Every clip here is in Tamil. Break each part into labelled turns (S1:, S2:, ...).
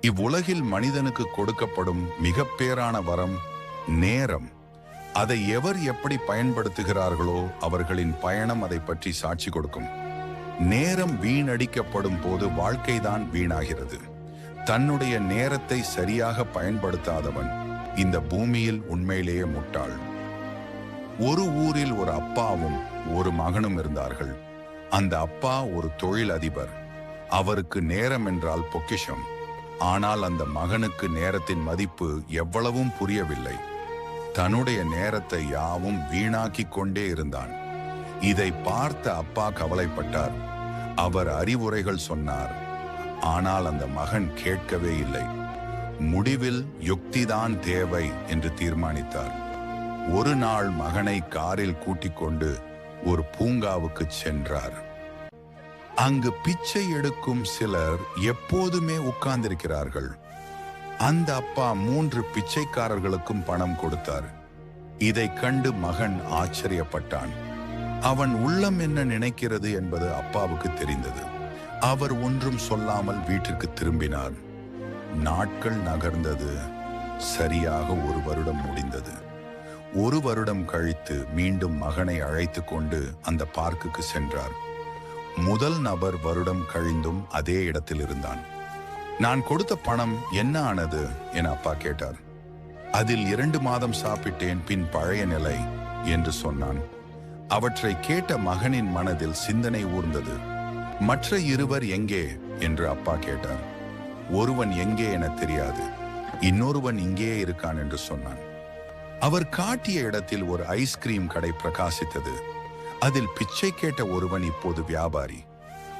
S1: இவ்வுலகில் மனிதனுக்கு கொடுக்கப்படும் மிக பேரான வரம் நேரம். அதை எவர் எப்படி பயன்படுத்துகிறார்களோ அவர்களின் பயணம் அதை பற்றி சாட்சி கொடுக்கும். நேரம் வீணடிக்கப்படும் போது வாழ்க்கைதான் வீணாகிறது. தன்னுடைய நேரத்தை சரியாக பயன்படுத்தாதவன் இந்த பூமியில் உண்மையிலேயே முட்டாள். ஒரு ஊரில் ஒரு அப்பாவும் ஒரு மகனும் இருந்தார்கள். அந்த அப்பா ஒரு தொழில் அதிபர் அவருக்கு நேரம் என்றால் பொக்கிஷம். ஆனால் அந்த மகனுக்கு நேரத்தின் மதிப்பு எவ்வளவும் புரியவில்லை. தன்னுடைய நேரத்தை யாவும் வீணாக்கிக் கொண்டே இருந்தான். இதை பார்த்த அப்பா கவலைப்பட்டார். அவர் அறிவுரைகள் சொன்னார். ஆனால் அந்த மகன் கேட்கவே இல்லை. முடிவில் யுக்திதான் தேவை என்று தீர்மானித்தார். ஒரு நாள் மகனை காரில் கூட்டிக் கொண்டு ஒரு பூங்காவுக்கு சென்றார். அங்கு பிச்சை எடுக்கும் சிலர் எப்போதுமே உட்கார்ந்திருக்கிறார்கள். அந்த அப்பா மூன்று பிச்சைக்காரர்களுக்கும் பணம் கொடுத்தார். இதைக் கண்டு மகன் ஆச்சரியப்பட்டான். அவன் உள்ளம் என்ன நினைக்கிறது என்பது அப்பாவுக்கு தெரிந்தது. அவர் ஒன்றும் சொல்லாமல் வீட்டிற்கு திரும்பினார். நாட்கள் நகர்ந்தது. சரியாக ஒரு வருடம் முடிந்தது. ஒரு வருடம் கழித்து மீண்டும் மகனை அழைத்து கொண்டு அந்த பார்க்குக்கு சென்றார். முதல் நபர் வருடம் கழிந்தும் அதே இடத்தில் இருந்தான் நான் கொடுத்த பணம் என்ன ஆனது? என அப்பா கேட்டார். அதில் இரண்டு மாதம் சாப்பிட்டேன் பின் பழைய நிலை என்று சொன்னான். அவற்றை கேட்ட மகனின் மனதில் சிந்தனை ஊர்ந்தது. மற்ற இருவர் எங்கே? என்று அப்பா கேட்டார். ஒருவன் எங்கே என தெரியாது. இன்னொருவன் இங்கே இருக்கான் என்று சொன்னான். அவர் காட்டிய இடத்தில் ஒரு ஐஸ்கிரீம் கடை பிரகாசித்தது. அதில் பிச்சை கேட்ட ஒருவன் இப்போது வியாபாரி.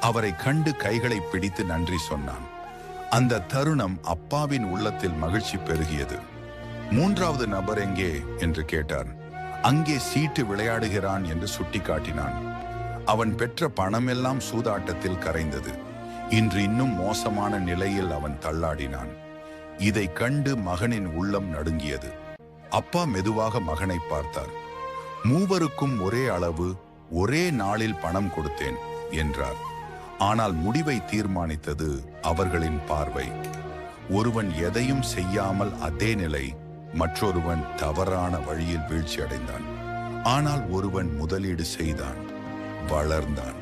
S1: அவரை கண்டு கைகளை பிடித்து நன்றி சொன்னான். அந்த தருணம் அப்பாவின் உள்ளத்தில் மகிழ்ச்சி பெருகியது. மூன்றாவது நபர் எங்கே? என்று கேட்டார் அங்கே சீட்டு விளையாடுகிறான் என்று சுட்டிக்காட்டினான். அவன் பெற்ற பணமெல்லாம் சூதாட்டத்தில் கரைந்தது. இன்று இன்னும் மோசமான நிலையில் அவன் தள்ளாடினான். இதை கண்டு மகனின் உள்ளம் நடுங்கியது. அப்பா மெதுவாக மகனை பார்த்தார். மூவருக்கும் ஒரே அளவு ஒரே நாளில் பணம் கொடுத்தேன் என்றார். ஆனால் முடிவை தீர்மானித்தது அவர்களின் பார்வை. ஒருவன் எதையும் செய்யாமல் அதே நிலை மற்றொருவன் தவறான வழியில் வீழ்ச்சி அடைந்தான் ஆனால் ஒருவன் முதலீடு செய்தான் வளர்ந்தான்.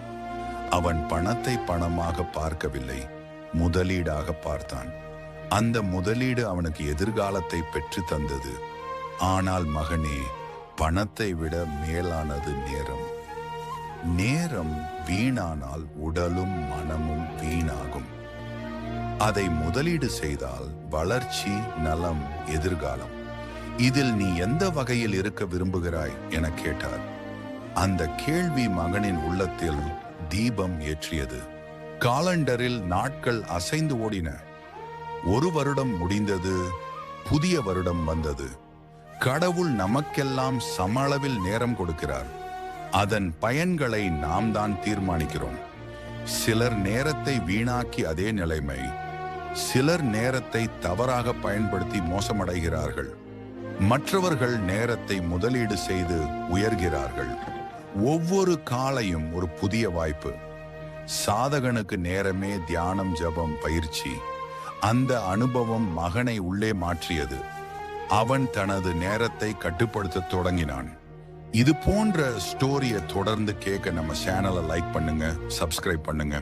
S1: அவன் பணத்தை பணமாக பார்க்கவில்லை முதலீடாக பார்த்தான். அந்த முதலீடு அவனுக்கு எதிர்காலத்தை பெற்று தந்தது. ஆனால் மகனே பணத்தை விட மேலானது நேரம். நேரம் வீணானால் உடலும் மனமும் வீணாகும். அதை முதலீடு செய்தால் வளர்ச்சி நலம் எதிர்காலம். இதில் நீ எந்த வகையில் இருக்க விரும்புகிறாய் என கேட்டார். அந்த கேள்வி மகனின் உள்ளத்தில் தீபம் ஏற்றியது. காலண்டரில் நாட்கள் அசைந்து ஓடின. ஒரு வருடம் முடிந்தது புதிய வருடம் வந்தது. கடவுள் நமக்கெல்லாம் சம அளவில் நேரம் கொடுக்கிறார். அதன் பயன்களை நாம் தான் தீர்மானிக்கிறோம். சிலர் நேரத்தை வீணாக்கி அதே நிலைமை. சிலர் நேரத்தை தவறாக பயன்படுத்தி மோசமடைகிறார்கள். மற்றவர்கள் நேரத்தை முதலீடு செய்து உயர்கிறார்கள். ஒவ்வொரு காலையும் ஒரு புதிய வாய்ப்பு. சாதகனுக்கு நேரமே தியானம் ஜபம் பயிற்சி. அந்த அனுபவம் மகனை உள்ளே மாற்றியது. அவன் தனது நேரத்தை கட்டுப்படுத்த தொடங்கினான். இது போன்ற ஸ்டோரியை தொடர்ந்து கேட்க நம்ம சேனலை லைக் பண்ணுங்க சப்ஸ்கிரைப் பண்ணுங்க.